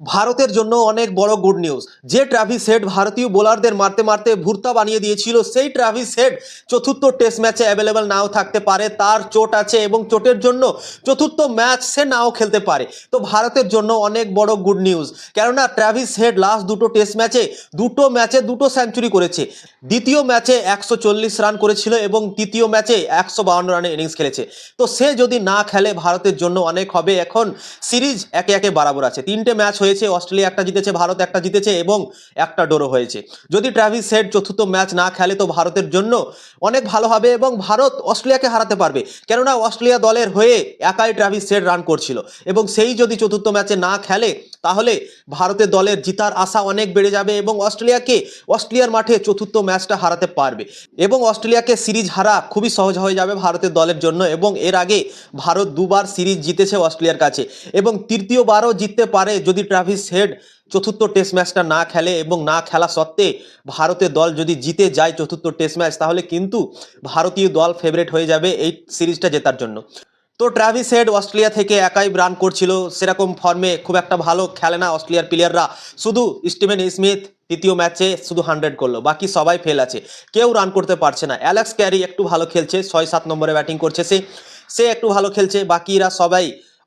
ভারতের জন্য অনেক বড় গুড নিউজ যে ট্রাভিস হেড ভারতীয় বোলারদের মারতে মারতে ভুর্তা বানিয়ে দিয়েছিল, সেই ট্রাভিস হেড চতুর্থ টেস্ট ম্যাচে অ্যাভেলেবেল নাও থাকতে পারে, তার চোট আছে এবং চোটের জন্য চতুর্থ ম্যাচ সে নাও খেলতে পারে। তো ভারতের জন্য অনেক বড় গুড নিউজ কেননা ট্রাভিস হেড লাস্ট দুটো টেস্ট ম্যাচে দুটো ম্যাচে দুটো সেঞ্চুরি করেছে। দ্বিতীয় ম্যাচে একশো চল্লিশ রান করেছিল এবং তৃতীয় ম্যাচে একশো বাউন্ন রানের ইনিংস খেলেছে। তো সে যদি না খেলে, ভারতের জন্য অনেক হবে। এখন সিরিজ একে একে বরাবর আছে। তিনটে ম্যাচ হয়েছে, অস্ট্রেলিয়া একটা জিতেছে, ভারত একটা জিতেছে এবং একটা ডোরো হয়েছে। যদি ট্রাভিস হেড চতুর্থ ম্যাচ না খেলে তো ভারতের জন্য অনেক ভালো হবে এবং ভারত অস্ট্রেলিয়াকে হারাতে পারবে। কেননা অস্ট্রেলিয়া দলের হয়ে একাই ট্রাভিস হেড রান করছিল এবং সেই যদি চতুর্থ ম্যাচে না খেলে তাহলে ভারতের দলের জিতার আশা অনেক বেড়ে যাবে এবং অস্ট্রেলিয়াকে অস্ট্রেলিয়ার মাঠে চতুর্থ ম্যাচটা হারাতে পারবে এবং অস্ট্রেলিয়াকে সিরিজ হারা খুবই সহজ হয়ে যাবে ভারতের দলের জন্য এবং এর আগে ভারত দুবার সিরিজ জিতেছে অস্ট্রেলিয়ার কাছে এবং তৃতীয়বারও জিততে পারে যদি ট্রাভিস হেড চতুর্থ টেস্ট ম্যাচটা না খেলে এবং না খেলা সত্ত্বে ভারতের দল যদি জিতে যায় চতুর্থ টেস্ট ম্যাচ তাহলে কিন্তু ভারতীয় দল ফেভারিট হয়ে যাবে এই সিরিজটা জেতার জন্য। তো ট্রাভিস হেড অস্ট্রেলিয়া থেকে একাই রান করছিল, সেরকম ফর্মে খুব একটা ভালো খেলে না অস্ট্রেলিয়ার প্লেয়াররা শুধু স্টিভেন স্মিথ তৃতীয় ম্যাচে শুধু হান্ড্রেড করল, বাকি সবাই ফেল আছে। কেউ রান করতে পারছে না। অ্যালেক্স ক্যারি একটু ভালো খেলছে, ছয় সাত নম্বরে ব্যাটিং করছে সে। সে একটু ভালো খেলছে, বাকিরা সবাই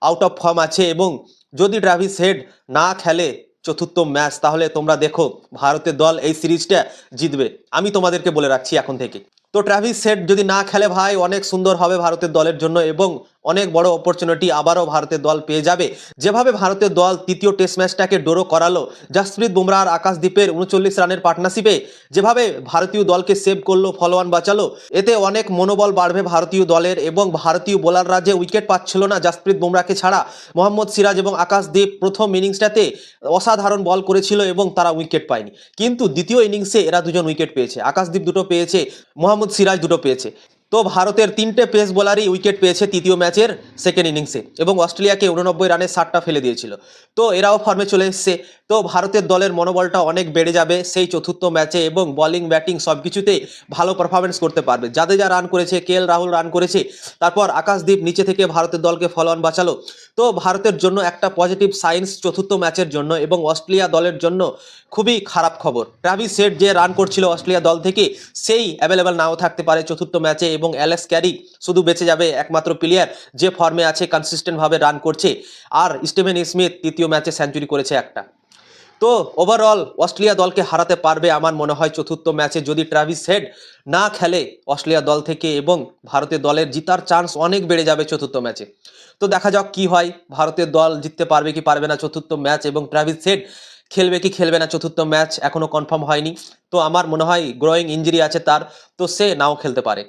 আউট অফ ফর্ম আছে এবং যদি ড্রাভিস হেড না খেলে চতুর্থ ম্যাচ তাহলে তোমরা দেখো ভারতের দল এই সিরিজটা জিতবে। আমি তোমাদেরকে বলে রাখছি এখন থেকে। তো ট্রাভিস সেট যদি না খেলে ভাই, অনেক সুন্দর হবে ভারতের দলের জন্য এবং অনেক বড় অপরচুনিটি আবারও ভারতের দল পেয়ে যাবে। যেভাবে ভারতের দল তৃতীয় টেস্ট ম্যাচটাকে ডোরো করালো, জাসপ্রীত বুমরাহ আর আকাশদ্বীপের উনচল্লিশ রানের পার্টনারশিপে যেভাবে ভারতীয় দলকে সেভ করল ফলোয়ান বাঁচালো, এতে অনেক মনোবল বাড়বে ভারতীয় দলের এবং ভারতীয় বোলাররা যে উইকেট পাচ্ছিল না জাসপ্রীত বুমরাহকে ছাড়া, মোহাম্মদ সিরাজ এবং আকাশদ্বীপ প্রথম ইনিংসটাতে অসাধারণ বল করেছিল এবং তারা উইকেট পায়নি। কিন্তু দ্বিতীয় ইনিংসে এরা দুজন উইকেট পেয়েছে, আকাশদ্বীপ দুটো পেয়েছে, মোহাম্মদ সিরাজ দুটো পেয়েছে। তো ভারতের তিনটে পেস বোলারই উইকেট পেয়েছে তৃতীয় ম্যাচের সেকেন্ড ইনিংসে এবং অস্ট্রেলিয়াকে উননব্বই রানে সাতটা ফেলে দিয়েছিল। তো এরাও ফর্মে চলে এসছে। তো ভারতের দলের মনোবলটা অনেক বেড়ে যাবে সেই চতুর্থ ম্যাচে এবং বলিং ব্যাটিং সব কিছুতেই ভালো পারফরমেন্স করতে পারবে। যা রান করেছে, কে রাহুল রান করেছে, তারপর আকাশদ্বীপ নিচে থেকে ভারতের দলকে ফলোয়ান বাঁচালো। তো ভারতের জন্য একটা পজিটিভ সাইন্স চতুর্থ ম্যাচের জন্য এবং অস্ট্রেলিয়া দলের জন্য খুবই খারাপ খবর। ট্রাভিস সেট যে রান করছিল অস্ট্রেলিয়া দল থেকে, সেই অ্যাভেলেবেল নাও থাকতে পারে চতুর্থ ম্যাচে এবং অ্যালেক্স ক্যারি শুধু বেঁচে যাবে একমাত্র প্লেয়ার যে ফর্মে আছে কনসিস্টেন্টভাবে রান করছে। আর স্টিভেন স্মিথ তৃতীয় ম্যাচে সেঞ্চুরি করেছে একটা। তো ওভারঅল অস্ট্রেলিয়া দলকে হারাতে পারবে আমার মনে হয় চতুর্থ ম্যাচে যদি ট্রাভিস হেড না খেলে অস্ট্রেলিয়া দল থেকে এবং ভারতের দলের জিতার চান্স অনেক বেড়ে যাবে চতুর্থ ম্যাচে তো দেখা যাক কি হয়, ভারতের দল জিততে পারবে কি পারবে না চতুর্থ ম্যাচ এবং ট্রাভিস হেড খেলবে কি খেলবে না চতুর্থ ম্যাচ এখনও কনফার্ম হয়নি। তো আমার মনে হয় গ্রোয়িং ইঞ্জুরি আছে তার, তো সে নাও খেলতে পারে।